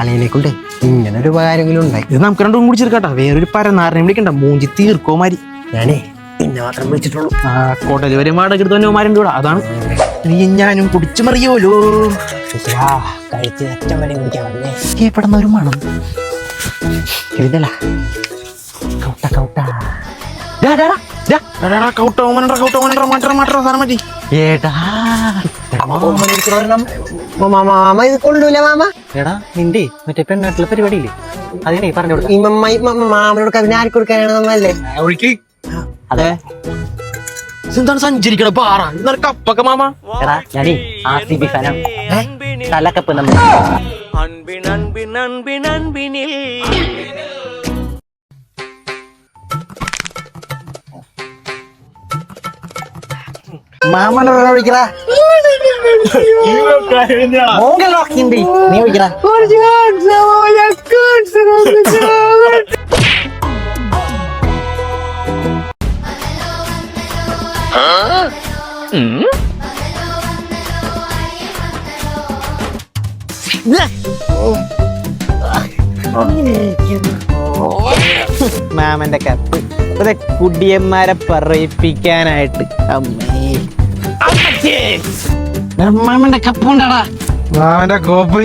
അളിയനെ കൊണ്ട് ഇങ്ങനെ ഒരു ഉപകാരമെങ്കിലും ഉണ്ടായി. ഇത് നമുക്ക് രണ്ടും കൂടി ചെറുക്കാട്ടാ വേറൊരു പരനാറിനെ വിളിക്കണ്ട. മൂഞ്ചി തീർക്കോമാരി ഞാനേ പിന്നെ മാത്രം വിളിച്ചിട്ടുള്ളൂ. ആ കോട്ടയിൽ വരെ മാടക്കെടുത്ത് തന്നെമാരുണ്ട് ഇവിടെ അതാണ്. നീ ഞാനും കുടിച്ചു മറിയോലോ കഴിച്ച് അറ്റം വരെ കുടിക്കാൻ വന്നേ. കേപ്പെടുന്ന ഒരു മണം. എഴുതല കൗട്ട കൗട്ട. ഏടാ. മാമ ഇത് കൊള്ളൂല മാമ. എടാ നിന്റെ മറ്റേ പെണ്ണാട്ടിലെ പരിപാടിയില്ലേ? അതിനെ പറഞ്ഞു കൊടുക്കാം. മാമനോട് അതിനെ ആർക്ക് കൊടുക്കാനാണ് നമ്മളല്ലേ? അതെ. എന്താണ് സഞ്ചരിക്കണ പാറ? കപ്പൊക്കെ മാമ. എടാ ഞാനേ ആർ സി ബി ഫാനാണ് തലക്കപ്പ് നമ്മൾ അൻപിൻ അൻപിൻ അൻപിൻ അൻപിനിൽ. മാമനോട് വിളിക്കടാ? മോങ്കൽ നോക്കിണ്ട് നീ വിളിക്കടാ. മാമന്റെ കത്ത്. കുടിയന്മാരെ പറയിപ്പിക്കാനായിട്ട്. അമ്മേ. മാമന്റെ കപ്പ് ഉണ്ടാടാ. മാമന്റെ കോപ്പ്